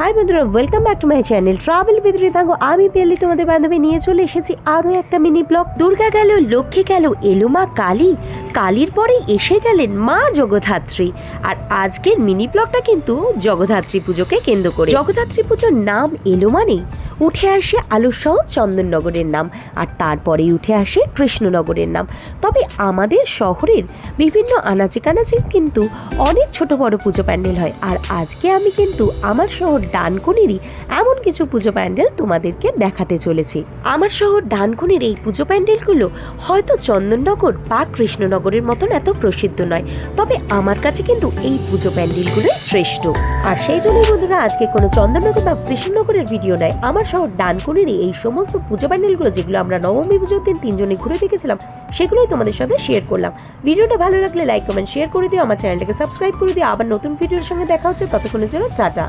High বন্ধুরা welcome back to my channel travel with Ritang আমি পেলি তোমাদের বান্ধবী, নিয়ে চলে এসেছি আরও একটা মিনি ব্লগ দুর্গা গেল, লক্ষ্মী গেল, এলো মা কালী। কালীর পরেই এসে গেলেন মা জগধাত্রী। আর আজকের মিনি ব্লগটা কিন্তু জগধাত্রী পুজোকে কেন্দ্র করে। জগধাত্রী পুজোর নাম এলো মানেই উঠে আসে আলোসহ চন্দননগরের নাম, আর তারপরেই উঠে আসে কৃষ্ণনগরের নাম। তবে আমাদের শহরের বিভিন্ন আনাচে কানাচে কিন্তু অনেক ছোট বড় পুজো প্যান্ডেল হয়, আর আজকে আমি কিন্তু আমার শহর ডানকুনিরই এমন কিছু পুজো প্যান্ডেল তোমাদেরকে দেখাতে চলেছি। আমার শহর ডানকুনির এই পুজো প্যান্ডেলগুলো হয়তো চন্দননগর বা কৃষ্ণনগরের মতন এত প্রসিদ্ধ নয়, তবে আমার কাছে কিন্তু এই পুজো প্যান্ডেলগুলোই শ্রেষ্ঠ। আর সেই জন্যই বন্ধুরা, আজকে কোনো চন্দননগর বা কৃষ্ণনগরের ভিডিও নয়, আমার শহর ডানকুনির এই সমস্ত পুজো প্যান্ডেলগুলো যেগুলো আমরা নবমী পুজোর দিন তিনজনে ঘুরে দেখেছিলাম, সেগুলোই তোমাদের সাথে শেয়ার করলাম। ভিডিওটা ভালো লাগলে লাইক কমেন্ট শেয়ার করে দিও। আমার চ্যানেলটাকে সাবস্ক্রাইব করে দিও। আবার নতুন ভিডিওর সঙ্গে দেখা হচ্ছে, ততক্ষণের জন্য টাটা।